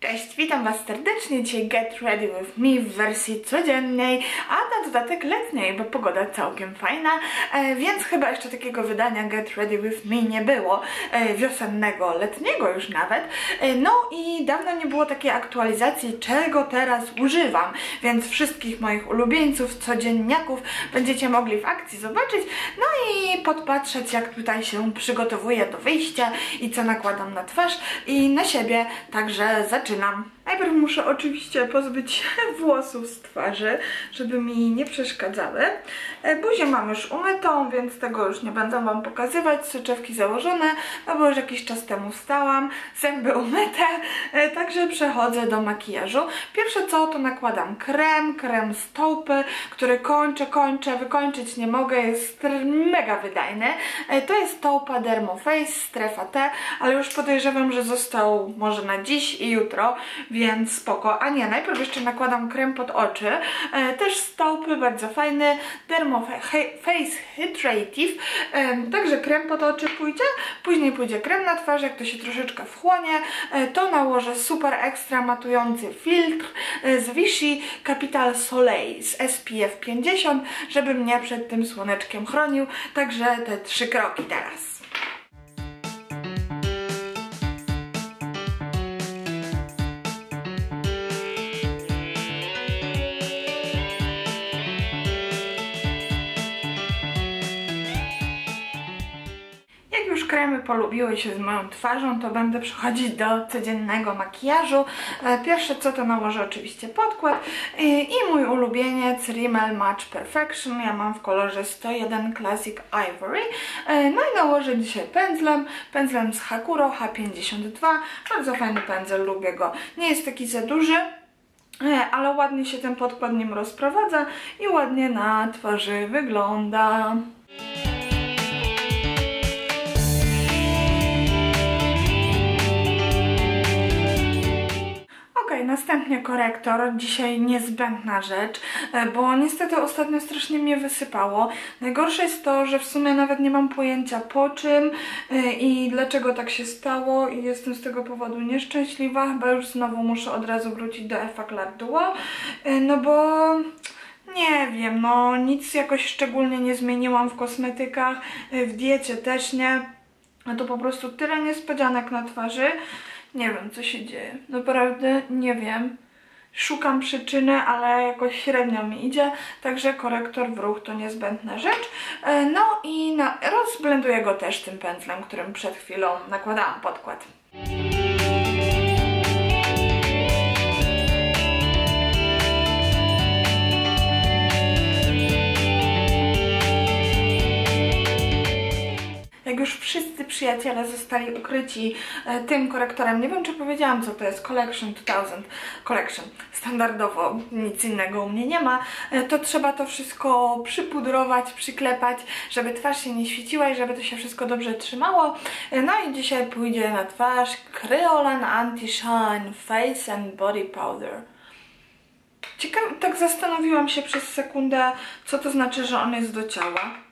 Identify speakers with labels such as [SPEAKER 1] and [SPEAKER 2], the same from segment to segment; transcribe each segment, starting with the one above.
[SPEAKER 1] Cześć, witam Was serdecznie. Dzisiaj Get Ready With Me w wersji codziennej, a na dodatek letniej, bo pogoda całkiem fajna, e, więc chyba jeszcze takiego wydania Get Ready With Me nie było, e, wiosennego, letniego już nawet. E, no i dawno nie było takiej aktualizacji, czego teraz używam, więc wszystkich moich ulubieńców, codzienniaków będziecie mogli w akcji zobaczyć, no i podpatrzeć, jak tutaj się przygotowuję do wyjścia i co nakładam na twarz i na siebie, także zaczynamy czy nam Najpierw muszę oczywiście pozbyć się włosów z twarzy, żeby mi nie przeszkadzały. E, buzię mam już umytą, więc tego już nie będę Wam pokazywać. Soczewki założone, no bo już jakiś czas temu wstałam. Zęby umyte, e, także przechodzę do makijażu. Pierwsze co, to nakładam krem, krem z taupy, który kończę, kończę, wykończyć nie mogę, jest mega wydajny. E, to jest taupa Dermoface, strefa T, ale już podejrzewam, że został może na dziś i jutro, więc spoko. A nie, najpierw jeszcze nakładam krem pod oczy, e, też z taupy, bardzo fajny, Dermoface Hydrative, e, także krem pod oczy pójdzie, później pójdzie krem na twarz, jak to się troszeczkę wchłonie, e, to nałożę super ekstra matujący filtr e, z Vichy Capital Soleil z SPF 50, żeby mnie przed tym słoneczkiem chronił, także te trzy kroki teraz. Polubiły się z moją twarzą, to będę przechodzić do codziennego makijażu. E, pierwsze co to nałożę oczywiście podkład i, i mój ulubieniec Rimmel Match Perfection. Ja mam w kolorze 101 Classic Ivory. E, no i nałożę dzisiaj pędzlem, pędzlem z Hakuro H52. Bardzo fajny pędzel, lubię go. Nie jest taki za duży, e, ale ładnie się ten podkład nim rozprowadza i ładnie na twarzy wygląda. Następnie korektor, dzisiaj niezbędna rzecz, e, bo niestety ostatnio strasznie mnie wysypało. Najgorsze jest to, że w sumie nawet nie mam pojęcia po czym e, i dlaczego tak się stało i jestem z tego powodu nieszczęśliwa. Chyba już znowu muszę od razu wrócić do Duo, e, no bo... Nie wiem, no nic jakoś szczególnie nie zmieniłam w kosmetykach, w diecie też nie. A to po prostu tyle niespodzianek na twarzy, nie wiem, co się dzieje. Naprawdę nie wiem. Szukam przyczyny, ale jakoś średnio mi idzie, także korektor w ruch to niezbędna rzecz. E, no i na, rozblenduję go też tym pędzlem, którym przed chwilą nakładałam podkład. Jak już wszyscy przyjaciele zostali ukryci e, tym korektorem, nie wiem czy powiedziałam co to jest, Collection 2000 Collection, standardowo nic innego u mnie nie ma, e, to trzeba to wszystko przypudrować, przyklepać, żeby twarz się nie świeciła i żeby to się wszystko dobrze trzymało. E, no i dzisiaj pójdzie na twarz Kryolan Anti-Shine Face and Body Powder. Ciekawe, tak zastanowiłam się przez sekundę, co to znaczy, że on jest do ciała.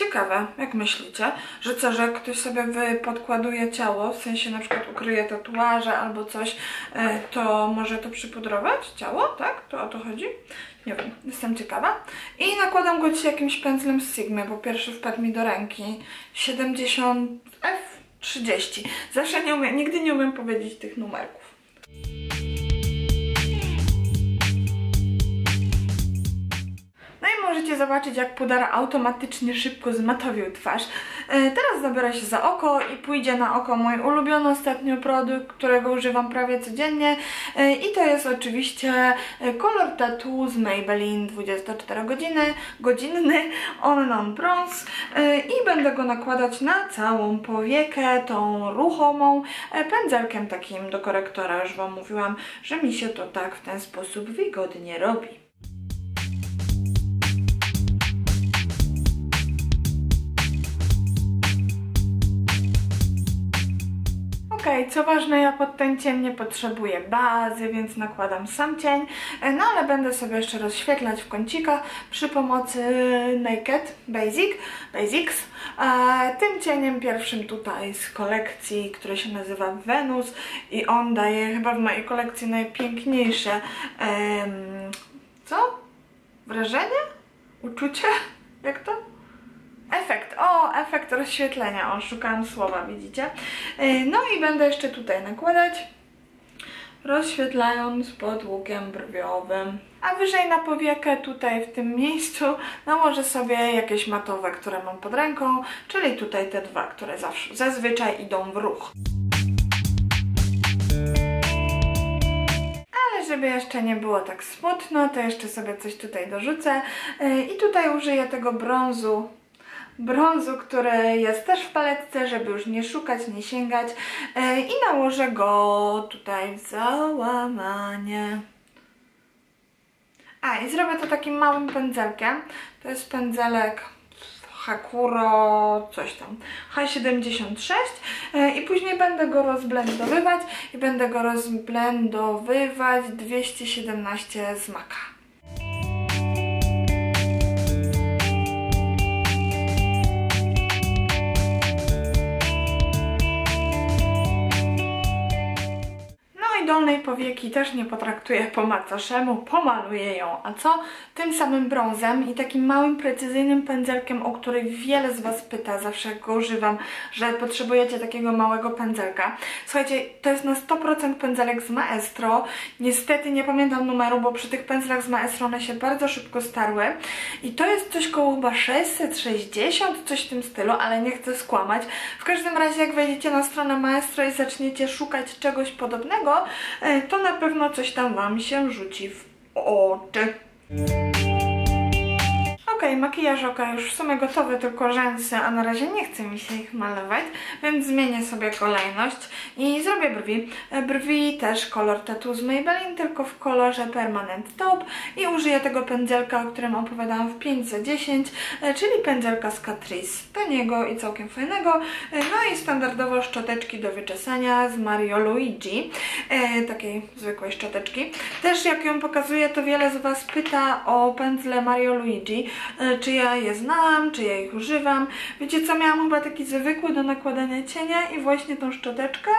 [SPEAKER 1] Ciekawe, jak myślicie, że co, że ktoś sobie podkładuje ciało, w sensie na przykład ukryje tatuaże albo coś, e, to może to przypudrować ciało, tak? To o to chodzi? Nie wiem, jestem ciekawa. I nakładam go dzisiaj jakimś pędzlem z Sigmy, bo pierwszy wpadł mi do ręki. 70F30. Zawsze nie umiem, nigdy nie umiem powiedzieć tych numerków. Możecie zobaczyć, jak puder automatycznie szybko zmatowił twarz. E, teraz zabiorę się za oko i pójdzie na oko mój ulubiony ostatnio produkt, którego używam prawie codziennie e, i to jest oczywiście kolor e, tattoo z Maybelline 24 godziny, godzinny On Non Bronze i będę go nakładać na całą powiekę, tą ruchomą, pędzelkiem takim do korektora, już Wam mówiłam, że mi się to tak w ten sposób wygodnie robi. Co ważne, ja pod ten cień nie potrzebuję bazy, więc nakładam sam cień, e, no ale będę sobie jeszcze rozświetlać w kącikach przy pomocy Naked Basic, Basics. E, tym cieniem pierwszym tutaj z kolekcji, który się nazywa Venus i on daje chyba w mojej kolekcji najpiękniejsze, co? Wrażenie? Uczucie? Jak to? Efekt, o, efekt rozświetlenia, o, szukałam słowa, widzicie? Yy, No i będę jeszcze tutaj nakładać, rozświetlając pod łukiem brwiowym. A wyżej na powiekę, tutaj w tym miejscu, nałożę sobie jakieś matowe, które mam pod ręką, czyli tutaj te dwa, które zawsze, zazwyczaj idą w ruch. Żeby jeszcze nie było tak smutno, to jeszcze sobie coś tutaj dorzucę. Yy, I tutaj użyję tego brązu brązu, który jest też w paletce, żeby już nie szukać, nie sięgać e, i nałożę go tutaj w załamanie. A i zrobię to takim małym pędzelkiem. To jest pędzelek Hakuro coś tam H76 e, i później będę go rozblendowywać i będę go rozblendowywać 217 z maka. Powieki też nie potraktuję po macoszemu, pomaluję ją. A co? Tym samym brązem i takim małym, precyzyjnym pędzelkiem, o który wiele z Was pyta, zawsze go używam, że potrzebujecie takiego małego pędzelka. Słuchajcie, to jest na 100% pędzelek z Maestro. Niestety nie pamiętam numeru, bo przy tych pędzlach z Maestro one się bardzo szybko starły. I to jest coś koło chyba 660, coś w tym stylu, ale nie chcę skłamać. W każdym razie jak wejdziecie na stronę Maestro i zaczniecie szukać czegoś podobnego, e, to na pewno coś tam Wam się rzuci w oczy. Okej, makijaż oka już w sumie gotowy, tylko rzęsy, a na razie nie chce mi się ich malować, więc zmienię sobie kolejność i zrobię brwi. Brwi też kolor Tattoo z Maybelline, tylko w kolorze Permanent Taupe i użyję tego pędzelka, o którym opowiadałam w 5 za 10, e, czyli pędzelka z Catrice. Taniego i całkiem fajnego. E, No i standardowo szczoteczki do wyczesania z Mario Luigi, e, takiej zwykłej szczoteczki. Też jak ją pokazuję, to wiele z Was pyta o pędzle Mario Luigi, czy ja je znam, czy ja ich używam. Wiecie co, miałam chyba taki zwykły do nakładania cienia i właśnie tą szczoteczkę,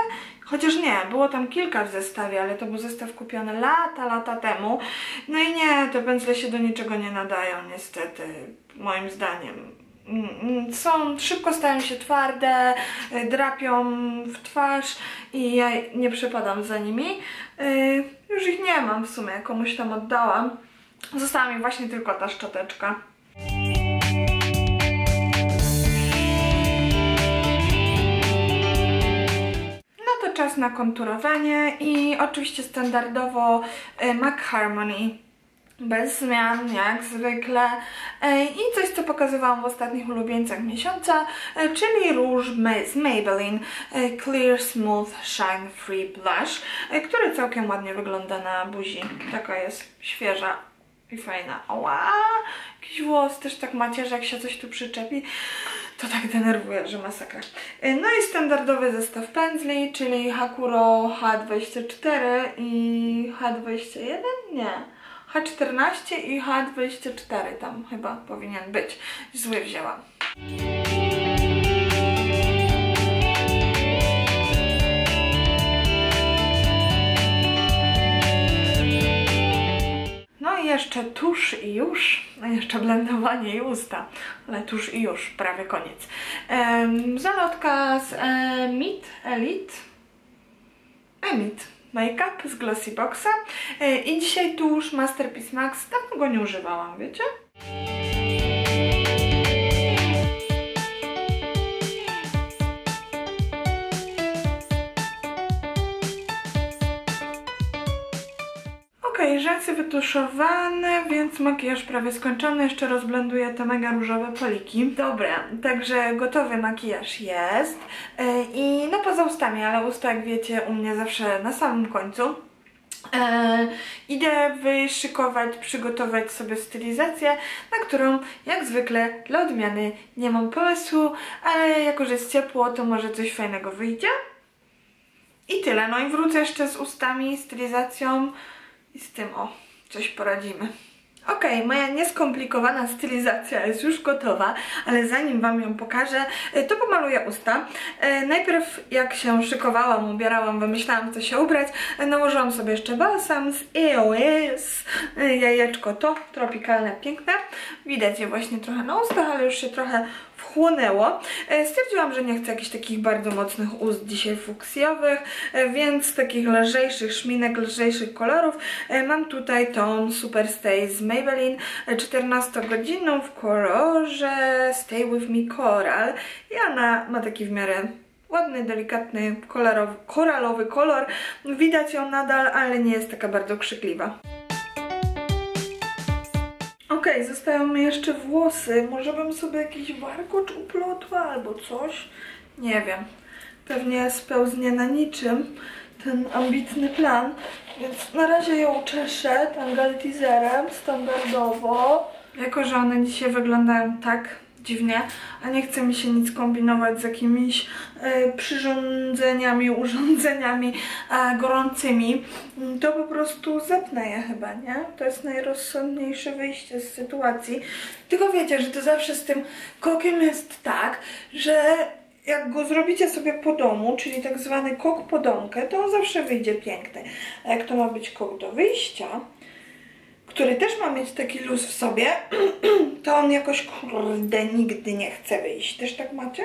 [SPEAKER 1] chociaż nie, było tam kilka w zestawie, ale to był zestaw kupiony lata, lata temu. No i nie, te pędzle się do niczego nie nadają niestety, moim zdaniem. Mm, mm, Są, szybko stają się twarde, y, drapią w twarz i ja nie przepadam za nimi. Y, Już ich nie mam w sumie, komuś tam oddałam. Została mi właśnie tylko ta szczoteczka. Czas na konturowanie i oczywiście standardowo y, MAC Harmony bez zmian, jak zwykle. E, I coś, co pokazywałam w ostatnich ulubieńcach miesiąca, e, czyli róż z Maybelline Clear Smooth Shine Free Blush, który całkiem ładnie wygląda na buzi. Taka jest świeża i fajna. Oła! Jakiś włos też tak macie, że jak się coś tu przyczepi, to tak denerwuje, że masakra. E, No i standardowy zestaw pędzli, czyli Hakuro H24 i H21? Nie. H14 i H24 tam chyba powinien być. Zły wzięłam. Jeszcze tusz i już, a jeszcze blendowanie i usta, ale tusz i już, prawie koniec. Zalotka z Emit, Elite, Emit Makeup z Glossy Boxa E, i dzisiaj tusz Masterpiece Max, dawno go nie używałam, wiecie? Okej, rzęsy wytuszowane, więc makijaż prawie skończony. Jeszcze rozblenduję te mega różowe poliki. Dobra, także gotowy makijaż jest. E, I no poza ustami, ale usta jak wiecie u mnie zawsze na samym końcu. E, idę wyszykować, przygotować sobie stylizację, na którą jak zwykle dla odmiany nie mam pomysłu, ale jako, że jest ciepło, to może coś fajnego wyjdzie. I tyle. No i wrócę jeszcze z ustami, stylizacją i z tym, o, coś poradzimy. Ok, moja nieskomplikowana stylizacja jest już gotowa, ale zanim Wam ją pokażę, e, to pomaluję usta. E, najpierw jak się szykowałam, ubierałam, wymyślałam co się ubrać, e, nałożyłam sobie jeszcze balsam z EOS, jajeczko to, tropikalne, piękne. Widać je właśnie trochę na ustach, ale już się trochę wchłonęło. Stwierdziłam, że nie chcę jakichś takich bardzo mocnych ust dzisiaj fuksjowych, więc takich lżejszych szminek, lżejszych kolorów. Mam tutaj tą Super Stay z Maybelline 14-godzinną w kolorze Stay With Me Coral i ona ma taki w miarę ładny, delikatny, kolorowy, koralowy kolor. Widać ją nadal, ale nie jest taka bardzo krzykliwa. Okay, zostają mi jeszcze włosy. Może bym sobie jakiś warkocz uplotła albo coś? Nie wiem. Pewnie spełznie na niczym ten ambitny plan. Więc na razie ją czeszę tangaltizerem standardowo. Jako, że one dzisiaj wyglądają tak dziwnie, a nie chce mi się nic kombinować z jakimiś e, przyrządzeniami, urządzeniami e, gorącymi, mm, to po prostu zepnę je chyba, nie? To jest najrozsądniejsze wyjście z sytuacji. Tylko wiecie, że to zawsze z tym kokiem jest tak, że jak go zrobicie sobie po domu, czyli tak zwany kok po domkę, to on zawsze wyjdzie piękny. A jak to ma być kok do wyjścia, który też ma mieć taki luz w sobie, to on jakoś kurde nigdy nie chce wyjść. Też tak macie?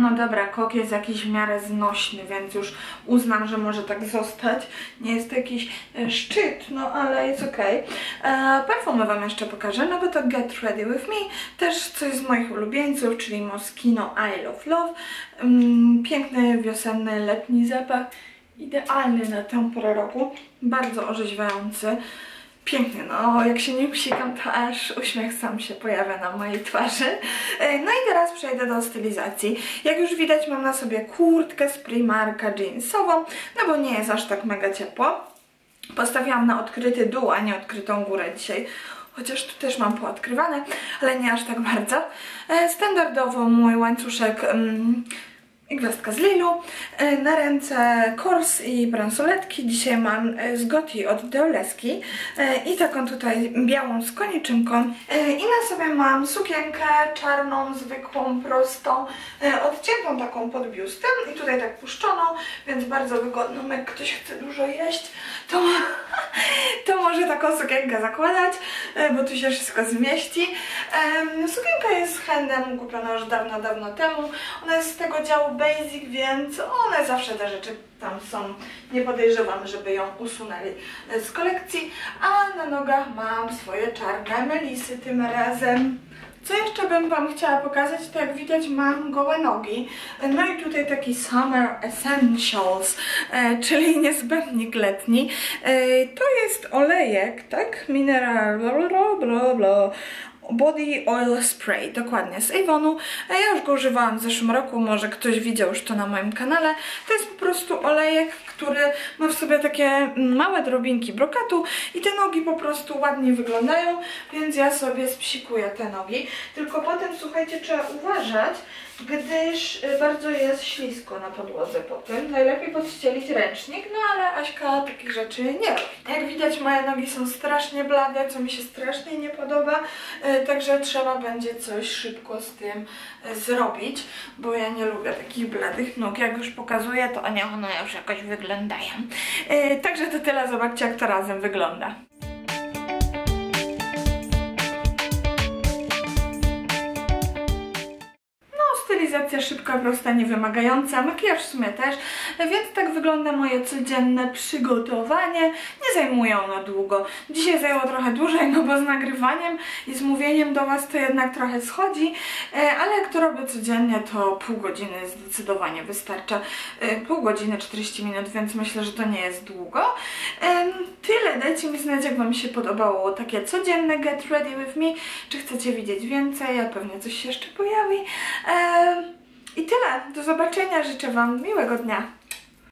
[SPEAKER 1] No dobra, kok jest jakiś w miarę znośny, więc już uznam, że może tak zostać. Nie jest to jakiś e, szczyt, no ale jest ok. E, perfumy Wam jeszcze pokażę, no bo to Get Ready With Me, też coś z moich ulubieńców, czyli Moschino I Love Love. Mm, piękny, wiosenny, letni zapach, idealny na tę porę roku, bardzo orzeźwiający. Pięknie, no jak się nie usikam, to aż uśmiech sam się pojawia na mojej twarzy. E, no i teraz przejdę do stylizacji. Jak już widać mam na sobie kurtkę z Primarka jeansową, no bo nie jest aż tak mega ciepło. Postawiłam na odkryty dół, a nie odkrytą górę dzisiaj. Chociaż tu też mam poodkrywane, ale nie aż tak bardzo. E, standardowo mój łańcuszek... Gwiazdka z Lilu. E, na ręce kors i bransoletki. Dzisiaj mam e, z Goti od Deoleski e, i taką tutaj białą z koniczynką. I na sobie mam sukienkę czarną, zwykłą, prostą, odciętą taką pod biustem i tutaj tak puszczoną, więc bardzo wygodną, jak ktoś chce dużo jeść, to, to może taką sukienkę zakładać, bo tu się wszystko zmieści. Sukienka jest z handem kupiona już dawno, dawno temu. Ona jest z tego działu basic, więc one zawsze te rzeczy tam są. Nie podejrzewam, żeby ją usunęli z kolekcji. A na nogach mam swoje czarne melisy tym razem. Co jeszcze bym Wam chciała pokazać, to jak widać mam gołe nogi. No i tutaj taki Summer Essentials, e, czyli niezbędnik letni. E, to jest olejek, tak? Mineral, bla bla bla bla. Body Oil Spray, dokładnie z Avonu. Ja już go używałam w zeszłym roku, może ktoś widział już to na moim kanale. To jest po prostu olejek, który ma w sobie takie małe drobinki brokatu i te nogi po prostu ładnie wyglądają, więc ja sobie spsikuję te nogi. Tylko potem, słuchajcie, trzeba uważać, gdyż y, bardzo jest ślisko na podłodze potem. Najlepiej podścielić ręcznik, no ale Aśka takich rzeczy nie robi. Jak widać moje nogi są strasznie blade, co mi się strasznie nie podoba, y, także trzeba będzie coś szybko z tym y, zrobić, bo ja nie lubię takich bladych nóg. Jak już pokazuję, to one, one już jakoś wyglądają. Także to tyle, zobaczcie jak to razem wygląda. Stylizacja szybka, prosta, niewymagająca, makijaż w sumie też, więc tak wygląda moje codzienne przygotowanie. Nie zajmuje ono długo. Dzisiaj zajęło trochę dłużej, no bo z nagrywaniem i z mówieniem do Was to jednak trochę schodzi, e, ale jak to robię codziennie, to pół godziny zdecydowanie wystarcza. E, pół godziny, 40 minut, więc myślę, że to nie jest długo. Tyle, dajcie mi znać, jak Wam się podobało takie codzienne Get Ready With Me, czy chcecie widzieć więcej, a pewnie coś się jeszcze pojawi. I tyle. Do zobaczenia. Życzę Wam miłego dnia.